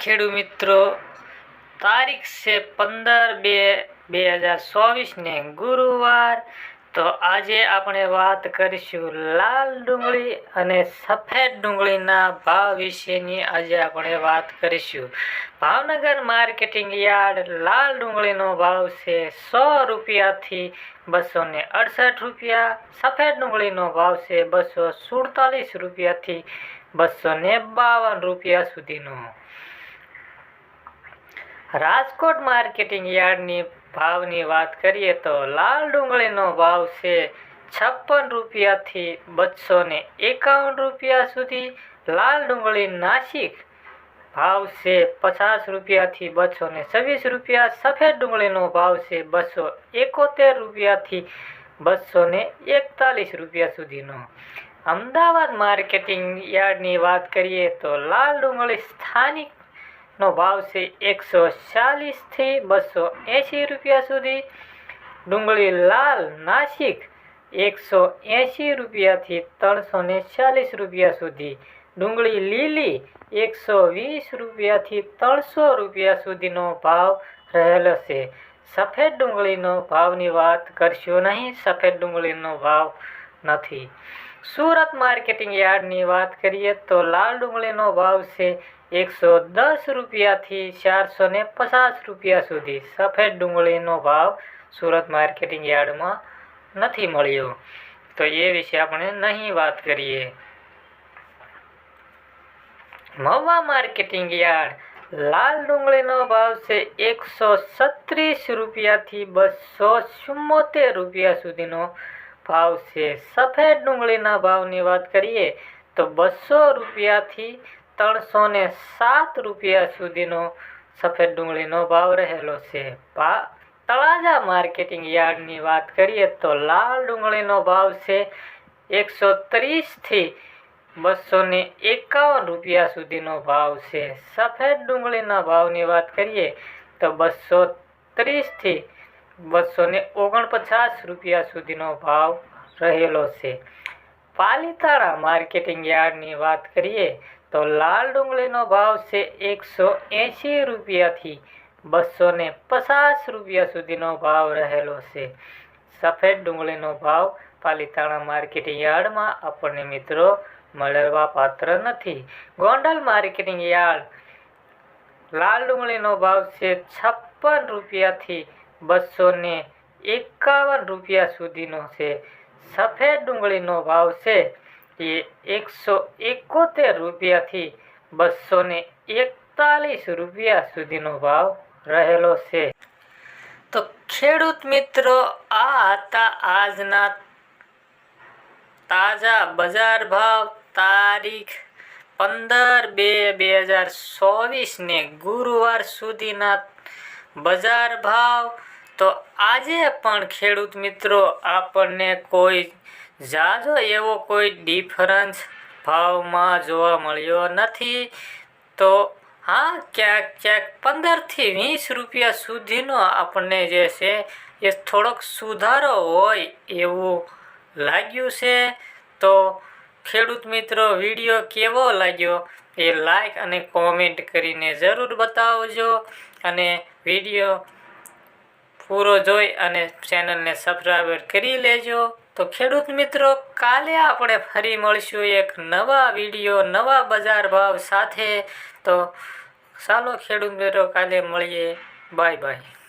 ખેડૂત મિત્રો. તારીખ છે પંદર બે બે હજાર ચોવીસને ગુરુવાર. તો આજે આપણે વાત કરીશું લાલ ડુંગળી અને સફેદ ડુંગળીના ભાવ વિશેની આજે આપણે વાત કરીશું. ભાવનગર માર્કેટિંગ યાર્ડ લાલ ડુંગળીનો ભાવ છે સો રૂપિયાથી બસો ને અડસઠ રૂપિયા, સફેદ ડુંગળીનો ભાવ છે બસો સુડતાલીસ રૂપિયાથી બસો ને બાવન રૂપિયા સુધીનો. રાજકોટ માર્કેટિંગ યાર્ડની ભાવની વાત કરીએ તો લાલ ડુંગળીનો ભાવ છે છપ્પન રૂપિયાથી બસો ને એકાવન રૂપિયા સુધી. લાલ ડુંગળી નાસિક ભાવ છે પચાસ રૂપિયાથી બસો ને છવ્વીસ રૂપિયા. સફેદ ડુંગળીનો ભાવ છે બસો એકોતેર રૂપિયાથી બસો ને એકતાલીસ રૂપિયા સુધીનો. અમદાવાદ માર્કેટિંગ યાર્ડની વાત કરીએ તો લાલ ડુંગળી સ્થાનિક નો ભાવ છે એકસો ચાલીસથી બસો એંશી રૂપિયા સુધી. ડુંગળી લાલ નાસિક એકસો એંશી રૂપિયાથી ત્રણસો ને ચાલીસ રૂપિયા સુધી. ડુંગળી લીલી એકસો વીસ રૂપિયાથી ત્રણસો રૂપિયા સુધીનો ભાવ રહેલો છે. સફેદ ડુંગળીનો ભાવની વાત કરશો નહીં, સફેદ ડુંગળીનો ભાવ નથી. સુરત માર્કેટિંગ યાર્ડની વાત કરીએ તો લાલ ડુંગળીનો ભાવ છે એકસો દસ રૂપિયાથી ચારસો ને પચાસ રૂપિયા સુધી. સફેદ ડુંગળીનો ભાવ સુરત માર્કેટિંગ યાર્ડમાં નથી મળ્યો. તો એ વિશે આપણે નહીં વાત કરીએ. મહુવા માર્કેટિંગ યાર્ડ લાલ ડુંગળીનો ભાવ છે એકસો છત્રીસ રૂપિયાથી બસો ચુમ્મોતેર રૂપિયા સુધીનો ભાવ છે. સફેદ ડુંગળીના ભાવની વાત કરીએ તો બસો રૂપિયાથી ત્રણસો ને સાત રૂપિયા સુધીનો સફેદ ડુંગળીનો ભાવ રહેલો છે. ભા તળાજા માર્કેટિંગ યાર્ડની વાત કરીએ તો લાલ ડુંગળીનો ભાવ છે એકસો ત્રીસથી બસો ને એકાવન રૂપિયા સુધીનો ભાવ છે. સફેદ ડુંગળીના ભાવની વાત કરીએ તો બસો ત્રીસથી બસો ને ઓગણપચાસ રૂપિયા સુધીનો ભાવ રહેલો છે. પાલીતાણા માર્કેટિંગ યાર્ડની વાત કરીએ તો લાલ ડુંગળીનો ભાવ છે એકસો એંશી રૂપિયાથી બસો ને પચાસ રૂપિયા સુધીનો ભાવ રહેલો છે. સફેદ ડુંગળીનો ભાવ પાલીતાણા માર્કેટિંગ યાર્ડમાં આપણને મિત્રો મળવા પાત્ર નથી. ગોંડલ માર્કેટિંગ યાર્ડ લાલ ડુંગળીનો ભાવ છે છપ્પન રૂપિયાથી બસો ને એકાવન રૂપિયા સુધીનો છે. સફેદ ડુંગળીનો ભાવ છે એ એકસો એકોતેર રૂપિયાથી બસો ને એકતાલીસ રૂપિયા સુધીનો ભાવ રહેલો છે. તો ખેડૂત મિત્રો, આ હતા આજના તાજા બજાર ભાવ. તારીખ પંદર બે બે હજાર ચોવીસને ગુરુવાર સુધીના બજાર ભાવ. તો આજે પણ ખેડૂત મિત્રો આપણને કોઈ ઝાઝો એવો કોઈ ડિફરન્સ ભાવમાં જોવા મળ્યો નથી. તો હા, ક્યાંક ક્યાંક પંદરથી વીસ રૂપિયા સુધીનો આપણને જે છે, એ થોડોક સુધારો હોય એવું લાગ્યું છે. તો ખેડૂત મિત્રો, વીડિયો કેવો લાગ્યો એ લાઈક અને કોમેન્ટ કરીને જરૂર બતાવજો અને વીડિયો પૂરો જોઈ અને ચેનલને સબસ્ક્રાઈબર કરી લેજો. તો ખેડૂત મિત્રો, કાલે આપણે ફરી મળીશું એક નવા વીડિયો, નવા બજાર ભાવ સાથે. તો ચાલો ખેડૂત મિત્રો, કાલે મળીએ. Bye bye.